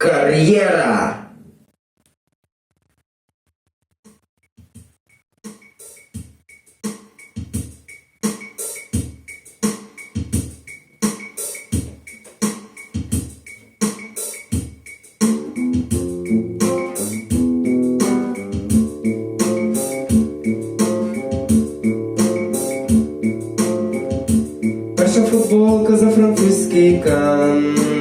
Карьера. Ваша футболка за французский кан.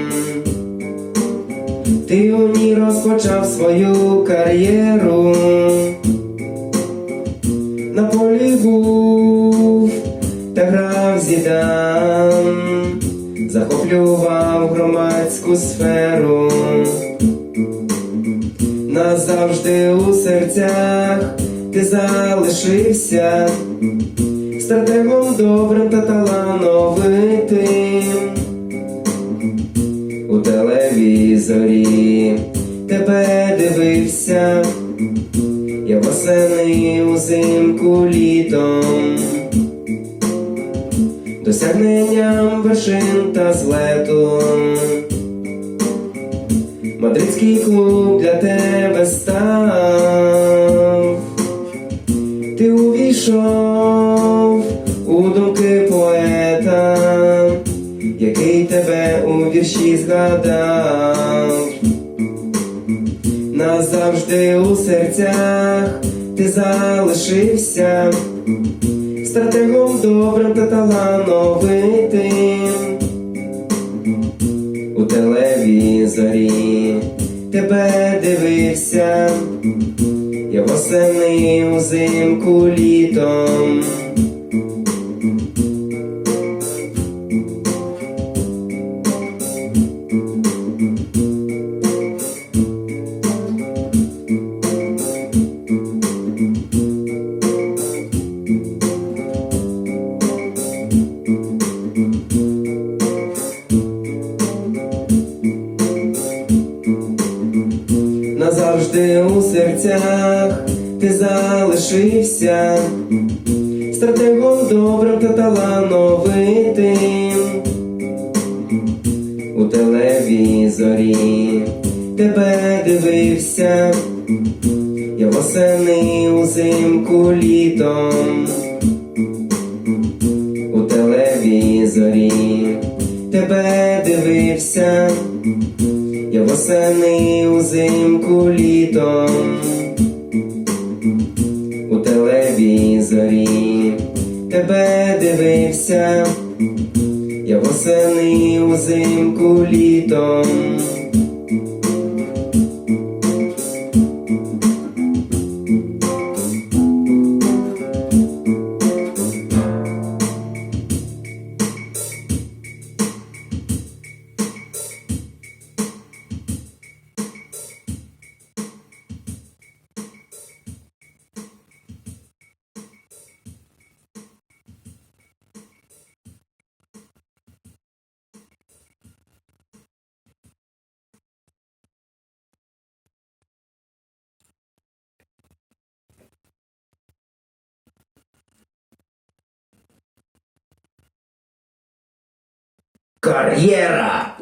Ти у ній розпочав свою кар'єру. На полі був та грав зідан, захоплював громадську сферу. Назавжди у серцях ти залишився стратегом добрим та талановитим. У телевізорі тебе дивився, я восени узимку літом, досягненням вершин та злетом. Мадридський клуб для тебе став. Який тебе у вірші згадав. Назавжди у серцях ти залишився стратегом добрим та талановитим. У телевізорі тебе дивився. Я восени узимку літом. Назавжди у серцях ти залишився стратегом добрим та талановитим. У телевізорі тебе дивився, я восени узимку літом. У телевізорі тебе дивився. Восени узимку літом у телевізорі тебе дивився, я восени узимку літом. carriera.